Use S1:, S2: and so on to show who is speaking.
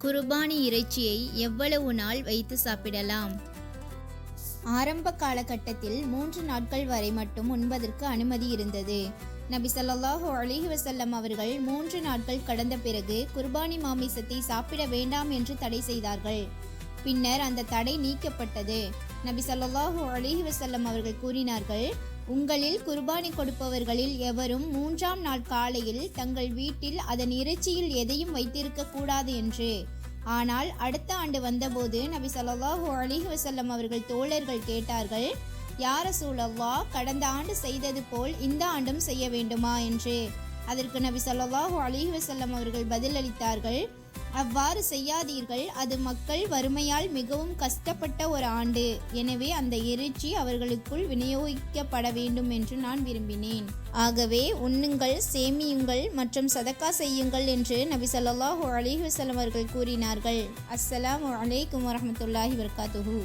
S1: குர்பானி இறைச்சியை எவ்வளவு நாள் வைத்து சாப்பிடலாம்? ஆரம்ப காலகட்டத்தில் மூன்று நாட்கள் வரை மட்டும் உண்பதற்கு அனுமதி இருந்தது. நபி சல்லாஹூ அலிஹி வசல்லம் அவர்கள் மூன்று நாட்கள் கடந்த பிறகு குர்பானி மாமிசத்தை சாப்பிட வேண்டாம் என்று தடை செய்தார்கள். பின்னர் அந்த தடை நீக்கப்பட்டது. நபி சல்லாஹூ அலிஹி வசல்லம் அவர்கள் கூறினார்கள் உங்களில் குர்பானி கொடுப்பவர்களில் எவரும் மூன்றாம் நாள் காலையில் தங்கள் வீட்டில் அதன் இறைச்சியில் எதையும் வைத்திருக்க கூடாது என்று. ஆனால் அடுத்த ஆண்டு வந்தபோது நபி சொல்லாஹூ அலிஹி வசல்லம் அவர்கள் தோழர்கள் கேட்டார்கள் யார சூழல்லா கடந்த ஆண்டு செய்தது போல் இந்த ஆண்டும் செய்ய வேண்டுமா? என்று. அதற்கு நபி ஸல்லல்லாஹு அலிஹி வசல்லம் அவர்கள் பதிலளித்தார்கள் அவ்வாறு செய்யாதீர்கள். அது மக்கள் வறுமையால் மிகவும் கஷ்டப்பட்ட ஒரு ஆண்டு. எனவே அந்த இறைச்சி அவர்களுக்குள் விநியோகிக்கப்பட வேண்டும் என்று நான் விரும்பினேன். ஆகவே உண்ணுங்கள் சேமியுங்கள் மற்றும் சதக்கா செய்யுங்கள் என்று நபி ஸல்லல்லாஹு அலைஹி வஸல்லம் அவர்கள் கூறினார்கள். அஸ்ஸலாம் அலைக்கும் வரமத்துல்லாஹி வர்காத்துஹூ